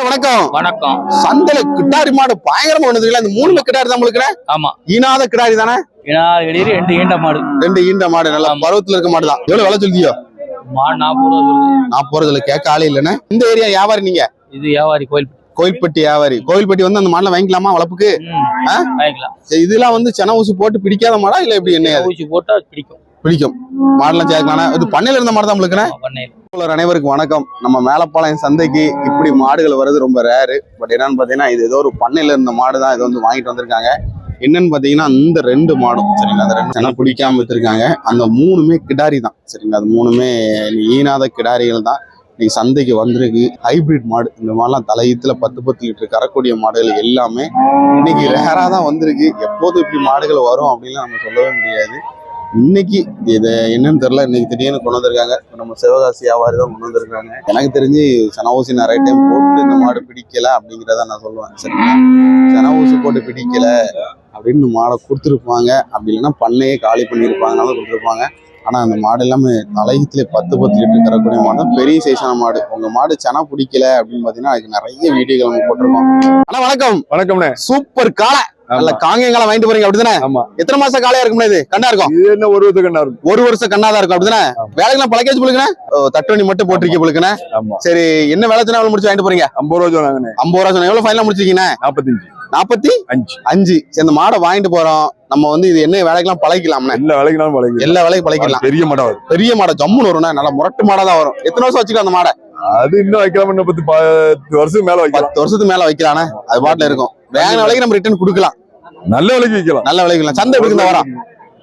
வணக்கம். வணக்கம். சந்தையில கிட்டாரி மாடு பயங்கரமா ஒண்ணுதுல அந்த மூணுமே கிட்டாரி தான் உங்களுக்கு ஆமா. ஈனாத கிடாரி தானே? இடையில ரெண்டு ஈண்ட மாடு. ரெண்டு ஈண்ட மாடு நல்லா. பருவத்துல இருக்க மாடு தான். எவ்வளவு விலை சொல்லியோ மாடு நாற்பது ரூபா நான் போறதுல கேட்க ஆளே இல்லைண்ணே. இந்த ஏரியா வியாபாரி நீங்க? இது வியாபாரி கோயில் கோயில்பட்டி வியாபாரி. கோயில்பட்டி வந்து அந்த மாடல வாங்கிக்கலாமா ஆ? வாங்கிக்கலாம். இதெல்லாம் வந்து சென ஊசி போட்டு பிடிக்காத மாடா இல்ல எப்படி என்ன? ஊசி போட்டா பிடிக்கும். பிடிக்கும். மாடெல்லாம் சேர்க்கலாம் இது பண்ணையில இருந்த மாடு தான் உங்களுக்கு பண்ணையில. உங்களோட அனைவருக்கும் வணக்கம். நம்ம மேலப்பாளையம் சந்தைக்கு இப்படி மாடுகள் வர்றது ரொம்ப ரேரு பட் என்னன்னு பார்த்தீங்கன்னா இது ஏதோ ஒரு பண்ணையில இருந்த மாடு தான் இது வந்து வாங்கிட்டு வந்திருக்காங்க. என்னன்னு பார்த்தீங்கன்னா இந்த ரெண்டு மாடும். சரிங்களா? அந்த ரெண்டு சென பிடிக்காம வச்சிருக்காங்க அந்த மூணுமே கிடாரி தான். சரிங்களா? அது மூணுமே ஈனாத கிடாரிகள் தான். இன்னைக்கு சந்தைக்கு வந்திருக்கு. ஹைபிரிட் மாடு. இந்த மாதிரிலாம் தலையீத்துல பத்து பத்து லிட்டர் கரக்கூடிய மாடுகள் எல்லாமே இன்னைக்கு ரேராக தான் வந்திருக்கு. எப்போதும் இப்படி மாடுகள் வரும் அப்படின்லாம் நம்ம சொல்லவே முடியாது. இன்னைக்கு இது என்னன்னு தெரியல. இன்னைக்கு திடீர்னு கொண்டு வந்திருக்காங்க. நம்ம சிவகாசி வியாபாரி தான் கொண்டு வந்திருக்காங்க. எனக்கு தெரிஞ்சு சனவூசி நிறைய டைம் போட்டு இந்த மாடு பிடிக்கல அப்படிங்கிறத நான் சொல்லுவேன். சரிங்களா? சனவூசி போட்டு பிடிக்கல அப்படின்னு இந்த மாடை கொடுத்துருப்பாங்க. அப்படி இல்லைன்னா பண்ணையே காலி பண்ணியிருப்பாங்கனாலும் கொடுத்துருப்பாங்க. ஆனா அந்த மாடு எல்லாமே தலையத்திலே பத்து பத்து லிட்டர் கறக்கூடிய மாடு தான். பெரிய சைஸான மாடு. உங்க மாடு சென பிடிக்கல அப்படின்னு பாத்தீங்கன்னா அதுக்கு நிறைய வீடியோகள் நம்ம போட்டிருக்கோம். ஆனா வணக்கம். வணக்கம்ண்ணே. சூப்பர் காளை. நல்ல காங்கேயங்காலம் வாங்கிட்டு போறீங்க அப்படிதானே? எத்தனை மாசம் காளையா இருக்கும்னா இது? கண்டா இருக்கும்? இது என்ன ஒரு விதக்கண்ணா இருக்கும்? ஒரு வருஷம் கண்ணாதான் இருக்கும் அப்படிதானே. வேலைக்கெல்லாம் பழக்கேஜ் புழுக்குனே? தட்டுவணி மட்டும் போட்டிருக்கீங்க புழுக்குனே? சரி என்ன வேலை சொன்னா முடிச்சு வாங்கிட்டு போறீங்க? ஐம்பது ரூபா சொன்னாங்கண்ணே ஐம்பது ரூபா சொன்ன எவ்வளவு ஃபைனலா முடிச்சிருக்கீங்க நாற்பத்தஞ்சு நாற்பத்தி அஞ்சு. அஞ்சு. இந்த மாடை வாங்கிட்டு போறோம். நம்ம வந்து இது என்ன வேலைக்கெல்லாம் பழகிக்கலாம்னே எல்லா வேலைக்குனாலும் பழகி எல்லா வேலைக்கும் பழகிக்கலாம். பெரிய அது பெரிய மாடை ஜம்முன்னு வரும்ண்ணே. நல்லா முரட்டு மாடா தான் வரும். எத்தனை வருஷம் வச்சுக்கலாம் அந்த மாடை? அது இன்னும் வைக்கலாம் இன்னும் பத்து பத்து வருஷம் மேல வைக்கலாம். பத்து வருஷத்துக்கு மேல வைக்கலானே அது பாட்டுல இருக்கும். வேக விலைக்கு நம்ம ரிட்டர்ன் கொடுக்கலாம். நல்ல விலைக்கு வைக்கலாம். நல்ல விலைக்கு சந்தை எப்படி வாரம்?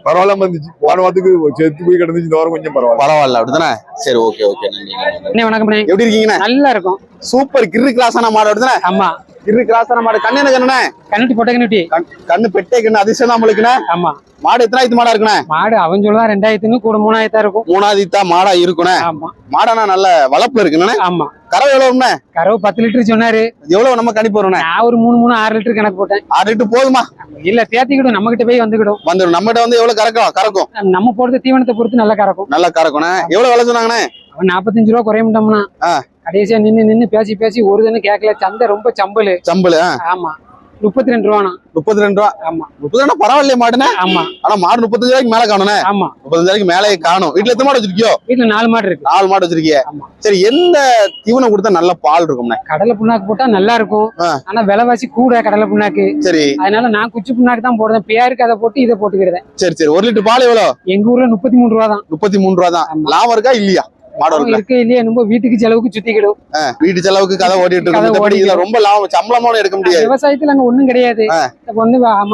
பரவாயில்லாம இருந்துச்சு போன வாரத்துக்கு செத்து போய் கிடந்துச்சு இந்த வாரம் கொஞ்சம் பரவாயில்ல. பரவாயில்ல அப்படிதானே? சரி ஓகே ஓகே நன்றி வணக்கம். எப்படி இருக்கீங்கண்ணே? நல்லா இருக்கும். சூப்பர் கிரு கிராஸான மாடு அப்படிதானே? ஆமா. கிரு கிராஸான மாடு? கண்ணு என்ன கண்ணுண்ணே கண்ணுட்டி பொட்டை கண்ணுட்டி கண்- கண்ணு பெட்டை கண்ணு அதிசயம் தான் நம்மளுக்குண்ணே ஆமா. மாடு எத்தனாயிரத்து மாடா இருக்குண்ணே மாடு அவன் சொல்லுவா ரெண்டாயிரத்துன்னு கூட மூணாயிரத்தா இருக்கும். மூணாவது ஈத்தா மாடா இருக்குண்ணே ஆமா. மாடானா நல்ல வளப்புல இருக்குண்ணே ஆமா. கறவை எவ்வளவுண்ணே கறவு பத்து லிட்டர் சொன்னாரு. எவ்வளவு நம்ம கணிப்பு வரும்ண்ணே நான் ஒரு மூணு மூணு ஆறு லிட்டர் கணக்கு போட்டேன். ஆறு லிட்டர் போதுமா? இல்ல தேத்திக்கிடும் நம்ம கிட்ட போய் வந்துக்கிடும். வந்துடும் நம்மகிட்ட வந்து எவ்வளவு கறக்கும்? கறக்கும். நம்ம போடுறது தீவனத்தை பொறுத்து நல்லா கறக்கும். நல்லா கறக்கும்ண்ணே எவ்வளவு விலை சொன்னாங்கண்ணே? நாற்பத்தஞ்சு ரூபா குறையமுட்டோம்னா ஆ. கடைசியா நின்னு நின்னு பேசி பேசி ஒரு தண்ணு கேட்கல சந்தை ரொம்ப சம்பலு சம்பளு ஆ, ஆமா. முப்பத்தி ரெண்டு ரூபானா முப்பத்தி ரெண்டு ரூபா? ஆமா. முப்பது ரூபா பரவாயில்லையே மாடுண்ணே ஆமா. ஆனா மாடு முப்பத்தஞ்சு ரூபாய்க்கு மேல காணும்ண்ணே ஆமா. முப்பத்தஞ்சு ரூபாய்க்கு மேலே காணும். வீட்டுல எத்தனை மாடு வச்சிருக்கியோ? வீட்டுல நாலு மாடு இருக்கு. நாலு மாடு வச்சிருக்கிய. சரி எந்த தீவனம் கொடுத்தா நல்ல பால் இருக்கும்ண்ணே கடலை புண்ணாக்கு போட்டா நல்லா இருக்கும். ஆனா விலைவாசி கூட கடலை புண்ணாக்கு. சரி. அதனால நான் குச்சி புண்ணாக்கு தான் போடுறேன். பேருக்கு அதை போட்டு இதை போட்டுக்கிறேன். சரி சரி. ஒரு லிட்டர் பால் எவ்வளவு எங்க ஊர்ல முப்பத்தி மூணு ரூபா தான். முப்பத்தி மூணு ரூபா தான். லாபம் இருக்கா? இல்லையா? மாடு அவங்க இருக்குல்ல? இருக்க இல்லையே நம்ம வீட்டுக்கு செலவுக்கு சுத்திக்கிடும். வீட்டு செலவுக்கு கதை ஓடிட்டு இருக்கு. இதுல ரொம்ப லாபம். சம்பளமான எடுக்க முடியாது. விவசாயத்துல அங்க ஒண்ணும் கிடையாது.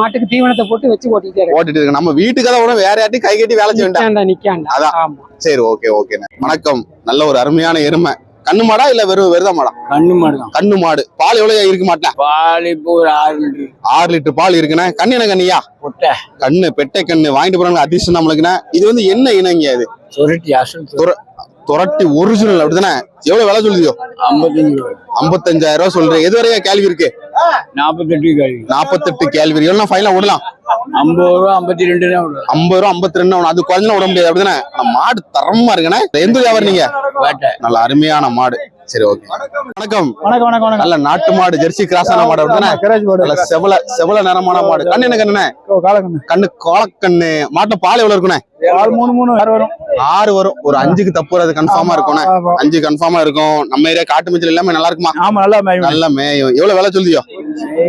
மாட்டுக்கு தீவனத்தை போட்டு வச்சு ஓட்டிட்டே இருக்கு. ஓட்டிட்டு இருக்கு. நம்ம வீட்டு கதை விட வேற யார்ட்டையும் கை கட்டி வேலை செய்ய வேண்டாம். நிக்காண்டா அதான். சரி ஓகே ஓகே வணக்கம். நல்ல ஒரு அருமையான எருமை. கண்ணு மாடா இல்ல வெறும் வெறுத மாடா? கண்ணு மாடு கண்ணு மாடு. பால் எவ்வளவு இருக்க மாட்டேன்? பால் இப்போ ஒரு ஆறு லிட்டர். ஆறு லிட்டர் பால் இருக்குண்ணே. கண்ணு என்ன கண்ணியா? பொட்டை. கண்ணு பெட்டை கண்ணு. வாங்கிட்டு போறாங்க அதிர்ஷ்டம் நம்மளுக்குண்ணே. இது வந்து என்ன இனங்க அது சுரட்டி அசல் துரட்டி ஒரிஜினல் அப்படிதானே? எவ்வளவு விலை சொல்லுதியோ? ஐம்பத்தஞ்சு ஐம்பத்தஞ்சாயிரம் ரூபாய் சொல்றேன் எது வரையா கேள்வி இருக்கு? நாற்பத்தெட்டு கழிவு நாற்பத்தெட்டு கேள்வி எவ்வளவு ஃபைனலா விடலாம் ஐம்பது ரூபா ஐம்பத்தி ரெண்டு ஐம்பது ரூபா ஐம்பத்தி ரெண்டு அது குறைஞ்சா விட முடியாது அப்படிதானே? மாடு தரமா இருக்குண்ணே. எந்த வியாபாரம் நீங்க? நல்ல அருமையான மாடு. சரி ஓகே வணக்கம். வணக்கம் வணக்கம் வணக்கம். நல்ல நாட்டு மாடு ஜெர்சி கிராஸான மாடு அப்படிதானே? கராஜ் நல்ல செவல செவல நிறமான மாடு. கண்ணு என்ன கண்ணுண்ணே? காலக்கண்ணு. கண்ணு கோலக்கண்ணு. மாட்டு பால் எவ்வளவு இருக்குண்ணே? ஆறு மூணு மூணு ஆறு வரும். ஆறு வரும். ஒரு அஞ்சுக்கு தப்பு அது கன்ஃபார்மா இருக்கும்ண்ணே. அஞ்சு கன்ஃபார்மா இருக்கும். நம்ம ஏரியா காட்டு மிச்சல் எல்லாமே நல்லா இருக்குமா? ஆமா நல்லா மேயும். நல்ல மேயும். எவ்வளவு விலை சொல்லியோ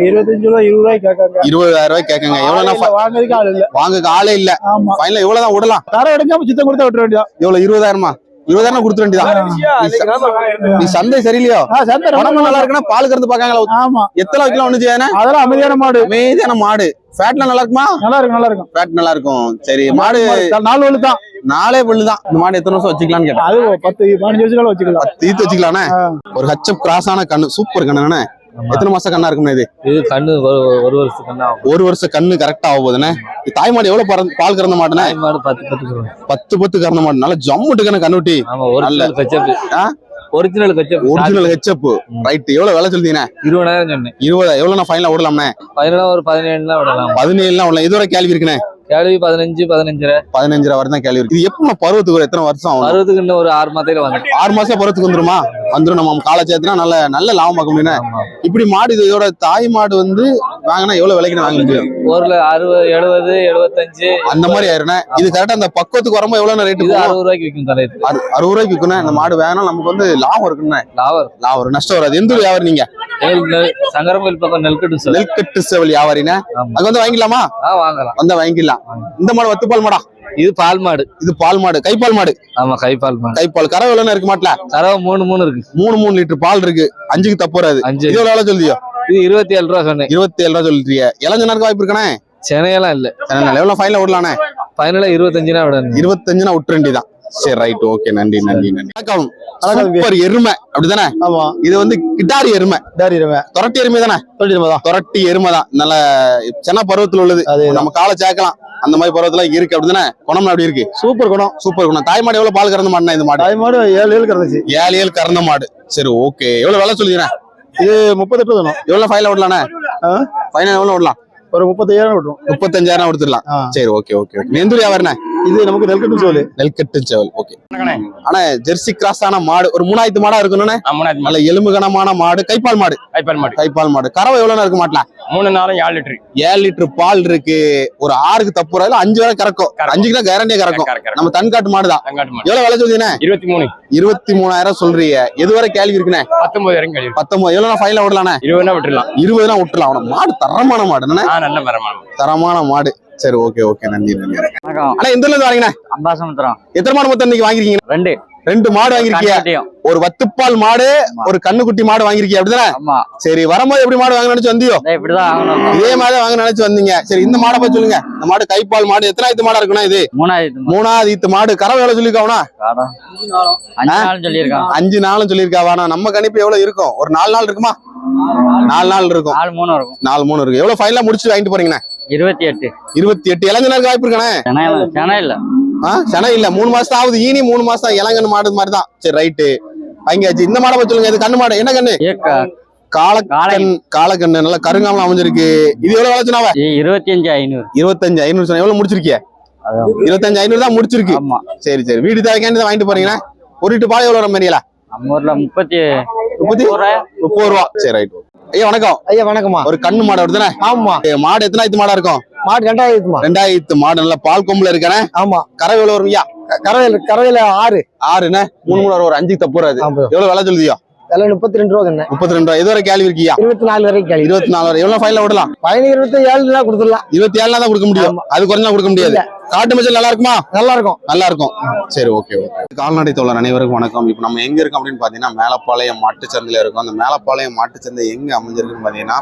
இருபத்தஞ்சு ரூபா இருபது ரூபாய் கேட்காங்க. இருபதாயிரம் ரூபாய் கேட்கங்க. எவ்வளவு வாங்குறதுக்கு ஆள் இல்ல. வாங்க ஆளே இல்ல. ஃபைனல இவ்வளவுதான் விடலாம் தர எடுக்காம சித்தம் கொடுத்தா விட்டுற வேண்டியதா எவ்வளவு இருபதாயிரமா? இருபதாயிரம் கொடுத்துட வேண்டியதான் நீ சந்தை சரியில்லையோ? உடம்பு நல்லா இருக்குன்னா பால் கறந்து பாக்காங்களா ஆமா. எத்தனை வைக்கலாம் ஒண்ணு செய்யானே அதெல்லாம் அமைதியான மாடு. அமைதியான மாடு. ஃபேட்ல நல்லா இருக்குமா? நல்லா இருக்கும் நல்லா இருக்கும். ஃபேட் நல்லா இருக்கும். சரி மாடு நாலு தான். நாலே பல்லு தான். இந்த மாடு எத்தனை வருஷம் வச்சுக்கலாம்னு கேட்டேன். அது பத்து பதினஞ்சு வருஷம் வச்சுக்கலாம். தீர்த்து வச்சுக்கலானே ஒரு ஹச்சப் கிராஸான கண்ணு சூப்பர் கண்ணுண்ணே எத்தனை மாசம் கண்ணா இருக்கும்ண்ணே இது? இது கண்ணு ஒரு வருஷம் கண்ணா ஒரு வருஷம் கண்ணு கரெக்டா ஆக போகுதுண்ணே. இது தாய் மாடு எவ்வளவு பால் கறந்த மாடுண்ணே? மாடு பத்து பத்து பத்து பத்து கறந்த மாடு. நல்லா ஜம்முட்டு கண்ணு கண்ணுட்டி. ஆமா ஒரிஜினல் கச்சப்பு ஆ? ஒரிஜினல் ம். ரைட் எவ்வளவு விலை சொல்றீங்க இருபதாயிரம் சொன்னேன். இருபதா எவ்வளவு நான் ஃபைனலா விடலாம்ண்ணே? பதினேழு ஒரு பதினேழு தான் விடலாம். பதினேழுலாம் விடலாம். இதுவரை கேள்வி இருக்குண்ணே. கேள்வி பதினஞ்சு பதினஞ்சரை. பதினஞ்சரை வரை தான் கேள்வி இருக்கு. இது எப்போ பருவத்துக்கு ஒரு எத்தனை வருஷம் ஆகும்? பருவத்துக்கு இன்னும் ஒரு ஆறு மாதத்துல வந்து ஆறு மாசம் பருவத்துக்கு வந்துருமா? வந்துரும். நம்ம காலை சேர்த்துனா நல்ல நல்ல லாபம் பார்க்க முடியும் இப்படி மாடு இது இதோட தாய் மாடு வந்து வாங்கினா எவ்வளவு விலைக்கு வாங்க முடியும்? ஊர்ல அறுபது எழுபது எழுபத்தஞ்சு. அந்த மாதிரி ஆயிருண்ணே இது கரெக்டா அந்த பக்கத்துக்கு வரும்போது எவ்வளவு இது அறுபது ரூபாய்க்கு விற்கும் தலையத்து அறுபது ரூபாய்க்கு விற்கணும் இந்த மாடு வேணா நமக்கு வந்து லாபம் இருக்குண்ணே லாபம் லாபம் நஷ்டம் வராது. எந்த ஊர் வியாபாரி நீங்க? சங்கரங்கோயில் பக்கம் நெல்கட்டு நெல்கட்டு சேவல் வியாபாரினே? அங்க வந்து வாங்கிக்கலாமா? வாங்கலாம். வந்தா வாங்கிக்கலாம். இந்த மாடு வத்துப்பால் மாடா? இது பால் மாடு. இது பால் மாடு. கைப்பால் மாடு. ஆமா கைப்பால் மாடு. கைப்பால். கறவை எவ்வளவு இருக்கு மாட்டுல? தரவு மூணு மூணு இருக்கு. மூணு மூணு லிட்டர் பால் இருக்கு. அஞ்சுக்கு தப்பு வராது. அஞ்சு. இது எவ்வளவு சொல்லியோ இது இருபத்தி ஏழு ரூபா சொன்னேன். இருபத்தி ஏழு ரூபா சொல்லிட்டீங்க இளஞ்சனருக்கு வாய்ப்பு இருக்கானே சென்னையெல்லாம் இல்ல. எவ்வளவு ஃபைனல் விடலானே? ஃபைனலா இருபத்தஞ்சுனா விடணும். இருபத்தஞ்சுனா விட்டுறண்டி தான் சரி ரைட் ஓகே நன்றி நன்றி நன்றி. வணக்கம். சூப்பர் எருமை. அப்படிதானே ஆமா. இது வந்து கிட்டாரி எருமை. தாரிடுவேன் துரட்டி எருமை தானே துரட்டி எருமை தான் நல்ல சென்ன பருவத்துல உள்ளது. அது நம்ம காலை சேர்க்கலாம். அந்த மாதிரி பருவத்துல இருக்கு அப்படிதானே? குணம் அப்படி இருக்கு. சூப்பர் குணம். சூப்பர் குணம். தாய் மாடு எவ்வளவு பால் கறந்த மாடுனா இந்த மாடு? தாய் மாடு ஏழு ஏழு கிடந்துச்சு ஏழு ஏழு கறந்த மாடு. சரி ஓகே எவ்வளவு விலை சொல்லிக்கிறேன் இது முப்பத்தெட்டு தானே எவ்வளவு ஃபைனல் விடலானே ஆ? ஃபைனல் எவ்வளவு விடலாம் ஒரு முப்பத்தையாயிரம் விட்டுரும் முப்பத்தஞ்சாயிரம் கொடுத்துடலாம். ஆ. சரி ஓகே ஓகே ஊர் வியாபாரண்ணே இது நமக்கு நெல்கட்டு சோறு நெல்கட்டு சேவல் ஓகே. ஆனா ஜெர்சி கிராஸ் ஆன மாடு ஒரு மூணாயிரத்து மாடா இருக்கணும்னே? நல்ல எலும்பு கனமான மாடு கைப்பால் மாடு. ஐபால் மாடு. கைப்பால் மாடு. கறவை எவ்வளவு இருக்கு மாட்டல? மூணு நாளும் ஏழு லிட்டரு. ஏழு லிட்டர் பால் இருக்கு. ஒரு ஆறுக்கு தப்பு வராது அஞ்சு வரை கறக்கும். அஞ்சுக்கு தான் கேரண்டியா கறக்கும் நம்ம தன்காட்டு மாடு எவ்வளவு விலை சொல்றீங்கண்ணே இருபத்தி மூணு இருபத்தி மூணாயிரம் சொல்றீங்க. எது வரை கேள்வி இருக்குண்ணே? பத்தொன்பது வரைக்கும் கழிவு பத்தொன்பது. எவ்வளவு ஃபைனல் விடலாண்ணே? இருபதுனா விட்டுலாம் இருபதுனா விட்டுலாம் அவன மாடு தரமான மாடு என்னண்ணே ஆ நல்ல மரமான தரமான மாடு. சரி ஓகே ஓகே நன்றி நன்றி. ஆனா எந்த ஊர்ல இருந்து வரீங்கண்ணே அம்பாசமுத்திரம். எத்தனை மாடு மொத்தம் இன்னைக்கு வாங்கிருக்கீங்க ரெண்டு. ரெண்டு மாடு கண்ணுக்குட்டியும். ஒரு வத்துப்பால் மாடு ஒரு கண்ணுக்குட்டி மாடு வாங்கிருக்கீங்க அப்படிதானே? சரி வரும்போது எப்படி மாடு வாங்க நினைச்சு வந்தியோ? இதை இப்படிதான் ஆகணும் இதே மாதிரி வாங்க நினைச்சு வந்தீங்க. சரி இந்த மாடை பத்தி சொல்லுங்க. இந்த மாடு கைப்பால் மாடு எத்தனாயிரத்து மாடா இருக்குண்ணா இது? மூணாவது ஈத்து மாடு. கறவை எவ்வளவு சொல்லிருக்காவனா. அஞ்சு நாளும் சொல்லியிருக்காவானா நம்ம கணிப்பு எவ்வளவு இருக்கும்? ஒரு நாலு நாள் இருக்குமா? நாலு நாள். இருக்கும். நாலு மூணு இருக்கும். நாலு மூணு இருக்கு எவ்வளவு ஃபைனலா முடிச்சு வாங்கிட்டு போறீங்கண்ணே? இருபத்தி எட்டு. இருபத்தி எட்டு. இளஞ்சனாருக்கு வாய்ப்பு இருக்கானே சென்னை இல்ல ஆ சென்னை இல்ல. மூணு மாசம் ஆகுது. ஈனி மூணு மாசம் இளங்கன்னு மாடு மாதிரி தான். சரி ரைட்டு. வாங்கியாச்சு இந்த மாடை பத்தி சொல்லுங்க. இது கண்ணு மாடு. என்ன கண்ணு? காலக்கண் காலக்கண்ணு நல்லா கருங்காமல அமைஞ்சிருக்கு. இது எவ்வளவு வளர்ச்சுனாவ இருபத்தி அஞ்சு ஐநூறு. இருபத்தஞ்சு ஐநூறு சொன்ன. எவ்வளவு முடிச்சிருக்கிய. இருபத்தஞ்சு ஐநூறு தான் முடிச்சிருக்கு. சரி சரி. வீடு தேவைக்காண்டி வாங்கிட்டு போறீங்களா ஒரு லிட்டர் பால் எவ்வளவு வர நம்ம ஊர்ல முப்பத்தி முப்பத்தி முப்பது ரூபா. சரி ரைட் ஐயா வணக்கம். ஐயா வணக்கம்மா. ஒரு கண்ணு மாடு வருதுனே ஆமா. மாடு எத்தனாயிரத்து மாடா இருக்கும்? மாடு ரெண்டாயிரத்துமா ரெண்டாயிரத்து மாடு நல்ல பால் கொம்புல இருக்கானே ஆமா. கறவை எவ்வளவு ஐயா கரையில கரையில ஆறு. ஆறுண்ணே. மூணு மூணு ஒரு அஞ்சு தப்பு வராது. எவ்வளவு விலை சொல்லுதியோ? விலை முப்பத்தி ரெண்டு ரூபா முப்பத்தி ரெண்டு ரூபா இதுவரை கேள்வி இருக்கியா? இருபத்தி நாலு வரைக்கும் கேள்வி. இருபத்தி நாலு வரை. எவ்வளவு ஃபைனல் விடலாம் பதினஞ்சு இருபத்தி ஏழுலாம் கொடுத்துடலாம். இருபத்தி ஏழுல தான் கொடுக்க முடியும். அது குறைஞ்சா கொடுக்க முடியாது. காட்டு மச்சல் நல்லா இருக்குமா? நல்லா இருக்கும் நல்லா இருக்கும் சரி ஓகே ஓகே. கால்நடை தோழர் அனைவருக்கும் வணக்கம். இப்போ நம்ம எங்க இருக்கோம் அப்படின்னு பாத்தீங்கன்னா மேலப்பாளையம் மாட்டுச்சந்தையில இருக்கோம். அந்த மேலப்பாளையம் மாட்டுச்சந்தை எங்க அமைஞ்சிருக்குன்னு பாத்தீங்கன்னா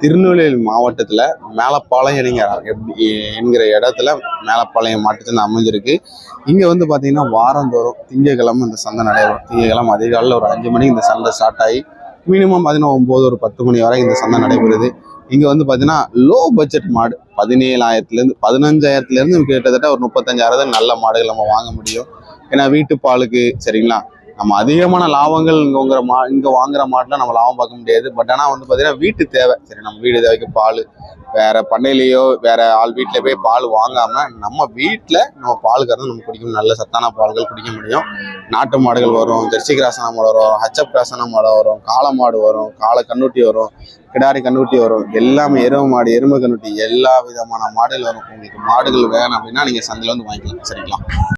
திருநெல்வேலி மாவட்டத்தில் மேலப்பாளையம் என்கிற எப்படி- என்கிற இடத்துல மேலப்பாளையம் மாவட்டத்தில் அமைஞ்சிருக்கு. இங்கே வந்து பார்த்திங்கன்னா வாரந்தோறும் திங்கக்கிழமை இந்த சந்தை நடைபெறும். திங்கக்கிழமை அதிகாலையில் ஒரு அஞ்சு மணிக்கு இந்த சந்தை ஸ்டார்ட் ஆகி மினிமம் பார்த்தீங்கன்னா ஒம்பது ஒரு பத்து மணி வரை இந்த சந்தை நடைபெறுது. இங்கே வந்து பார்த்தீங்கன்னா லோ பட்ஜெட் மாடு பதினேழாயிரத்துலேருந்து பதினஞ்சாயிரத்துலேருந்து கிட்டத்தட்ட ஒரு முப்பத்தஞ்சாயிரம் தான் நல்ல மாடுகள் நம்ம வாங்க முடியும். ஏன்னா வீட்டு பாலுக்கு சரிங்களா? நம்ம அதிகமான லாபங்கள் இங்க மா இங்கே வாங்குற மாட்டில் நம்ம லாபம் பார்க்க முடியாது. பட் ஆனால் வந்து பார்த்தீங்கன்னா வீட்டு தேவை. சரி நம்ம வீடு தேவைக்கு பால் வேற பண்ணையிலேயோ வேற ஆள் வீட்டில் போய் பால் வாங்காமல் நம்ம வீட்டில் நம்ம பால் கறந்து நம்ம குடிக்கணும் நல்ல சத்தான பால்கள் குடிக்க முடியும். நாட்டு மாடுகள் வரும் ஜெர்சி கிராசன மாடு வரும் ஹச்சப் கிராசன மாடு வரும் காளை மாடு வரும் காளை கண்ணுட்டி வரும் கிடாரி கண்ணுட்டி வரும். எல்லாமே எருமை மாடு எருமை கண்ணுட்டி எல்லா விதமான மாடுகள் வரும். உங்களுக்கு மாடுகள் வேணும் அப்படின்னா நீங்கள் சந்தையில் வந்து வாங்கிக்கலாம். சரிங்களா?